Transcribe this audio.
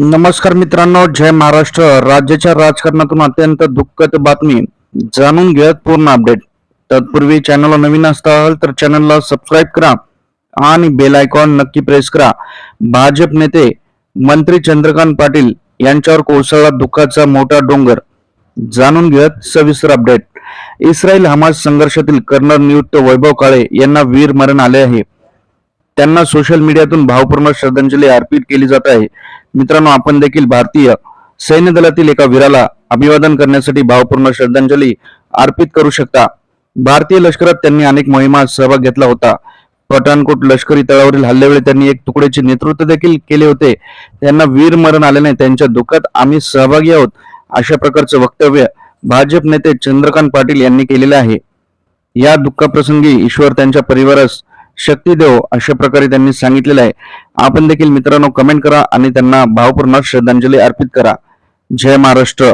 नमस्कार मित्रांनो जय महाराष्ट्र. राज्याच्या राजकारणातून अत्यंत दुःखद बातमी. जाणून घेत पूर्ण अपडेट तत्पूर्वी चॅनलला नवीन असाल तर चॅनलला सबस्क्राईब करा आणि बेल आयकॉन नक्की प्रेस करा. भाजप नेते मंत्री चंद्रकांत पाटील यांच्यावर कोसळला दुःखाचा मोठा डोंगर. जाणून घेत सविस्तर अपडेट इस्रायल हमास संघर्षातील कर्नल नियुक्त वैभव काळे यांना वीर मरण आले आहे. त्यांना सोशल मीडियातून भावपूर्ण श्रद्धांजली अर्पित केली जात आहे. मित्रांनो आपण देखील भारतीय सैन्य दलातील एका वीराला अभिवादन करण्यासाठी भावपूर्ण श्रद्धांजली अर्पित करू शकता. भारतीय लष्करात त्यांनी अनेक मोहिमात सहभाग घेतला होता. पठाणकोट लष्करी तळावरील हल्ल्यावेळी त्यांनी एक तुकड्याचे नेतृत्व देखील केले होते. त्यांना वीर मरण आल्याने त्यांच्या दुःखात आम्ही सहभागी आहोत अशा प्रकारचं वक्तव्य भाजप नेते चंद्रकांत पाटील यांनी केलेले आहे. या दुःखाप्रसंगी ईश्वर त्यांच्या परिवारास शक्ती देव अशा प्रकारे त्यांनी सांगितलेलं आहे. आपण देखील मित्रांनो कमेंट करा आणि त्यांना भावपूर्ण श्रद्धांजली अर्पित करा. जय महाराष्ट्र.